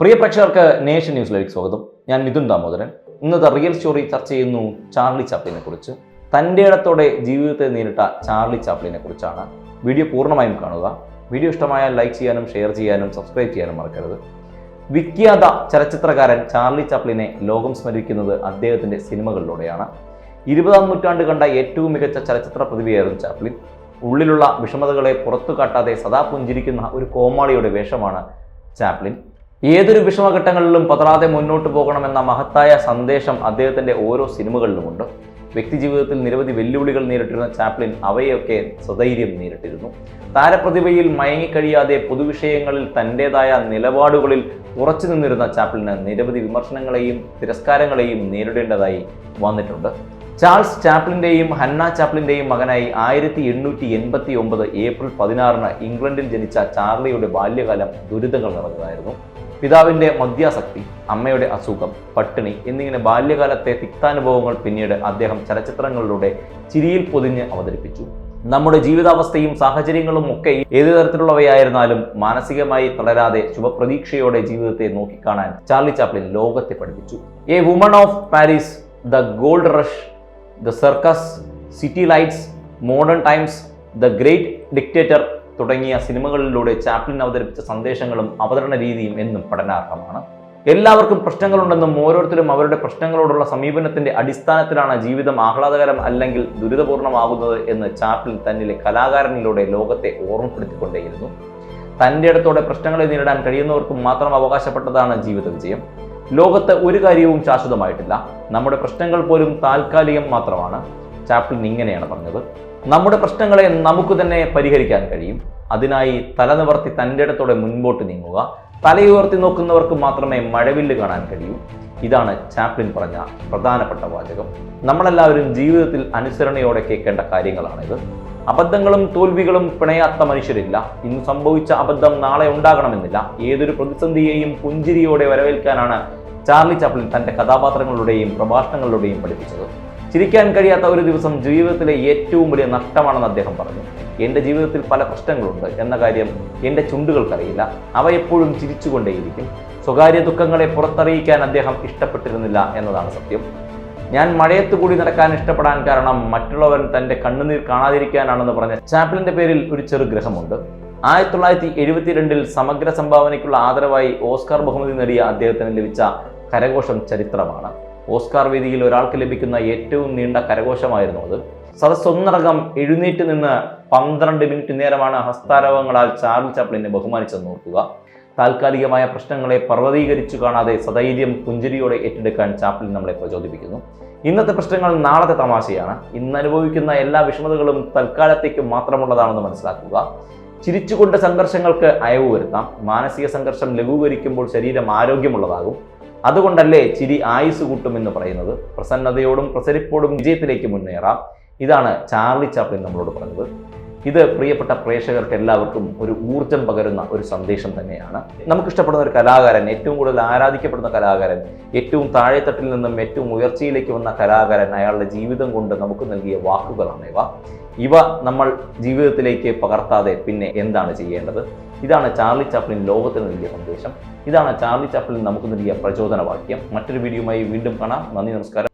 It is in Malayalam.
പ്രിയ പ്രേക്ഷകർക്ക് നേഷൻ ന്യൂസിലേക്ക് സ്വാഗതം. ഞാൻ മിഥുൻ ദാമോദരൻ. ഇന്നത്തെ റിയൽ സ്റ്റോറി ചർച്ച ചെയ്യുന്നു ചാർലി ചാപ്ലിനെ കുറിച്ച്. തന്റെ ഇടത്തോടെ ജീവിതത്തെ നേരിട്ട ചാർലി ചാപ്ലിനെ കുറിച്ചാണ്. വീഡിയോ പൂർണമായും കാണുക. വീഡിയോ ഇഷ്ടമായാൽ ലൈക്ക് ചെയ്യാനും ഷെയർ ചെയ്യാനും സബ്സ്ക്രൈബ് ചെയ്യാനും മറക്കരുത്. വിഖ്യാത ചലച്ചിത്രകാരൻ ചാർലി ചാപ്ലിനെ ലോകം സ്മരിക്കുന്നത് അദ്ദേഹത്തിന്റെ സിനിമകളിലൂടെയാണ്. ഇരുപതാം നൂറ്റാണ്ട് കണ്ട ഏറ്റവും മികച്ച ചലച്ചിത്ര പ്രതിഭയായിരുന്നു ചാപ്ലിൻ. ഉള്ളിലുള്ള വിഷമതകളെ പുറത്തു കാട്ടാതെ സദാ പുഞ്ചിരിക്കുന്ന ഒരു കോമാളിയുടെ വേഷമാണ് ചാപ്ലിൻ. ഏതൊരു വിഷമഘട്ടങ്ങളിലും പതറാതെ മുന്നോട്ട് പോകണമെന്ന മഹത്തായ സന്ദേശം അദ്ദേഹത്തിന്റെ ഓരോ സിനിമകളിലുമുണ്ട്. വ്യക്തിജീവിതത്തിൽ നിരവധി വെല്ലുവിളികൾ നേരിട്ടിരുന്ന ചാപ്ലിൻ അവയൊക്കെ സ്വധൈര്യം നേരിട്ടിരുന്നു. താരപ്രതിഭയിൽ മയങ്ങിക്കഴിയാതെ പൊതുവിഷയങ്ങളിൽ തന്റെതായ നിലപാടുകളിൽ ഉറച്ചു നിന്നിരുന്ന ചാപ്ലിന് നിരവധി വിമർശനങ്ങളെയും തിരസ്കാരങ്ങളെയും നേരിടേണ്ടതായി വന്നിട്ടുണ്ട്. ചാൾസ് ചാപ്ലിന്റെയും ഹന്ന ചാപ്ലിന്റെയും മകനായി ആയിരത്തി എണ്ണൂറ്റി എൺപത്തി ഒമ്പത് ഏപ്രിൽ പതിനാറിന് ഇംഗ്ലണ്ടിൽ ജനിച്ച ചാർലിയുടെ ബാല്യകാലം ദുരിതങ്ങൾ നിറഞ്ഞതായിരുന്നു. പിതാവിന്റെ മദ്യാസക്തി അമ്മയുടെ അസുഖം പട്ടിണി എന്നിങ്ങനെ ബാല്യകാലത്തെ തിക്താനുഭവങ്ങൾ പിന്നീട് അദ്ദേഹം ചലച്ചിത്രങ്ങളിലൂടെ ചിരിയിൽ പൊതിഞ്ഞ് അവതരിപ്പിച്ചു. നമ്മുടെ ജീവിതാവസ്ഥയും സാഹചര്യങ്ങളും ഒക്കെ ഏതു തരത്തിലുള്ളവയായിരുന്നാലും മാനസികമായി തളരാതെ ശുഭപ്രതീക്ഷയോടെ ജീവിതത്തെ നോക്കിക്കാണാൻ ചാർലി ചാപ്ലിൻ ലോകത്തെ പഠിപ്പിച്ചു. A woman of Paris the gold rush the circus city lights modern times the great dictator തുടങ്ങിയ സിനിമകളിലൂടെ ചാപ്ലിൻ അവതരിപ്പിച്ച സന്ദേശങ്ങളും അവതരണ രീതിയും എന്നും പഠനാർഹമാണ്. എല്ലാവർക്കും പ്രശ്നങ്ങളുണ്ടെന്നും ഓരോരുത്തരും അവരുടെ പ്രശ്നങ്ങളോടുള്ള സമീപനത്തിന്റെ അടിസ്ഥാനത്തിലാണ് ജീവിതം ആഹ്ലാദകരം അല്ലെങ്കിൽ ദുരിതപൂർണമാകുന്നത് എന്ന് ചാപ്ലിൻ തന്നിലെ കലാകാരനിലൂടെ ലോകത്തെ ഓർമ്മപ്പെടുത്തിക്കൊണ്ടേയിരുന്നു. തന്റെ ഇടത്തോടെ പ്രശ്നങ്ങളെ നേരിടാൻ കഴിയുന്നവർക്കും മാത്രം അവകാശപ്പെട്ടതാണ് ജീവിത വിജയം. ലോകത്ത് ഒരു കാര്യവും ശാശ്വതമായിട്ടില്ല. നമ്മുടെ പ്രശ്നങ്ങൾ പോലും താൽക്കാലികം മാത്രമാണ്. ചാപ്ലിൻ ഇങ്ങനെയാണ് പറഞ്ഞത്. നമ്മുടെ പ്രശ്നങ്ങളെ നമുക്ക് തന്നെ പരിഹരിക്കാൻ കഴിയും. അതിനായി തലനിവർത്തി തന്റെ ഇടത്തോടെ മുൻപോട്ട് നീങ്ങുക. തലയുയർത്തി നോക്കുന്നവർക്ക് മാത്രമേ മഴവില്ല് കാണാൻ കഴിയൂ. ഇതാണ് ചാപ്ലിൻ പറഞ്ഞ പ്രധാനപ്പെട്ട വാചകം. നമ്മളെല്ലാവരും ജീവിതത്തിൽ അനുസരണയോടെ കേൾക്കേണ്ട കാര്യങ്ങളാണിത്. അബദ്ധങ്ങളും തോൽവികളും പിണയാത്ത മനുഷ്യരില്ല. ഇന്ന് സംഭവിച്ച അബദ്ധം നാളെ ഉണ്ടാകണമെന്നില്ല. ഏതൊരു പ്രതിസന്ധിയെയും പുഞ്ചിരിയോടെ വരവേൽക്കാനാണ് ചാർലി ചാപ്ലിൻ തന്റെ കഥാപാത്രങ്ങളുടെയും പ്രഭാഷണങ്ങളുടെയും പഠിപ്പിച്ചത്. ചിരിക്കാൻ കഴിയാത്ത ഒരു ദിവസം ജീവിതത്തിലെ ഏറ്റവും വലിയ നഷ്ടമാണെന്ന് അദ്ദേഹം പറഞ്ഞു. എന്റെ ജീവിതത്തിൽ പല പ്രശ്നങ്ങളുണ്ട് എന്ന കാര്യം എന്റെ ചുണ്ടുകൾക്കറിയില്ല. അവ എപ്പോഴും ചിരിച്ചുകൊണ്ടേയിരിക്കും. സ്വകാര്യ ദുഃഖങ്ങളെ പുറത്തറിയിക്കാൻ അദ്ദേഹം ഇഷ്ടപ്പെട്ടിരുന്നില്ല എന്നതാണ് സത്യം. ഞാൻ മഴയത്ത് കൂടി നടക്കാൻ ഇഷ്ടപ്പെടാൻ കാരണം മറ്റുള്ളവൻ തന്റെ കണ്ണുനീർ കാണാതിരിക്കാനാണെന്ന് പറഞ്ഞ ചാപ്പിളിന്റെ പേരിൽ ഒരു ചെറു ഗ്രഹമുണ്ട്. ആയിരത്തി തൊള്ളായിരത്തി എഴുപത്തിരണ്ടിൽ സമഗ്ര സംഭാവനയ്ക്കുള്ള ആദരവായി ഓസ്കാർ ബഹുമതി നേടിയ അദ്ദേഹത്തിന് ലഭിച്ച കരഘോഷം ചരിത്രമാണ്. ഓസ്കാർ വേദിയിൽ ഒരാൾക്ക് ലഭിക്കുന്ന ഏറ്റവും നീണ്ട കരഘോഷമായിരുന്നു അത്. സദസ്സൊന്നടങ്കം എഴുന്നേറ്റ് നിന്ന് പന്ത്രണ്ട് മിനിറ്റ് നേരമാണ് ഹസ്താരവങ്ങളാൽ ചാർലി ചാപ്ലിനെ ബഹുമാനിച്ചെന്ന് ഓർക്കുക. താൽക്കാലികമായ പ്രശ്നങ്ങളെ പർവതീകരിച്ചു കാണാതെ സധൈര്യം പുഞ്ചിരിയോടെ ഏറ്റെടുക്കാൻ ചാപ്ലിൻ നമ്മളെ പ്രചോദിപ്പിക്കുന്നു. ഇന്നത്തെ പ്രശ്നങ്ങൾ നാളത്തെ തമാശയാണ്. ഇന്ന് അനുഭവിക്കുന്ന എല്ലാ വിഷമതകളും തൽക്കാലത്തേക്ക് മാത്രമുള്ളതാണെന്ന് മനസ്സിലാക്കുക. ചിരിച്ചുകൊണ്ട് സംഘർഷങ്ങൾക്ക് അയവ് വരുത്താം. മാനസിക സംഘർഷം ലഘൂകരിക്കുമ്പോൾ ശരീരം ആരോഗ്യമുള്ളതാകും. അതുകൊണ്ടല്ലേ ചിരി ആയുസ് കൂട്ടുമെന്ന് പറയുന്നത്? പ്രസന്നതയോടും പ്രസരിപ്പോടും വിജയത്തിലേക്ക് മുന്നേറാം. ഇതാണ് ചാർലി ചാപ്ലിൻ നമ്മളോട് പറഞ്ഞത്. ഇത് പ്രിയപ്പെട്ട പ്രേക്ഷകർക്ക് എല്ലാവർക്കും ഒരു ഊർജം പകരുന്ന ഒരു സന്ദേശം തന്നെയാണ്. നമുക്കിഷ്ടപ്പെടുന്ന ഒരു കലാകാരൻ ഏറ്റവും കൂടുതൽ ആരാധിക്കപ്പെടുന്ന കലാകാരൻ ഏറ്റവും താഴെത്തട്ടിൽ നിന്നും ഏറ്റവും ഉയർച്ചയിലേക്ക് വന്ന കലാകാരൻ അയാളുടെ ജീവിതം കൊണ്ട് നമുക്ക് നൽകിയ വാക്കുകളാണ് ഇവ. ഇവ നമ്മൾ ജീവിതത്തിലേക്ക് പകർത്താതെ പിന്നെ എന്താണ് ചെയ്യേണ്ടത്? ഇതാണ് ചാർലി ചാപ്ലിൻ ലോകത്തിന് നൽകിയ സന്ദേശം. ഇതാണ് ചാർലി ചാപ്ലിൻ നമുക്ക് നൽകിയ പ്രചോദന വാക്യം മറ്റൊരു വീഡിയോയുമായി വീണ്ടും കാണാം. നന്ദി നമസ്കാരം.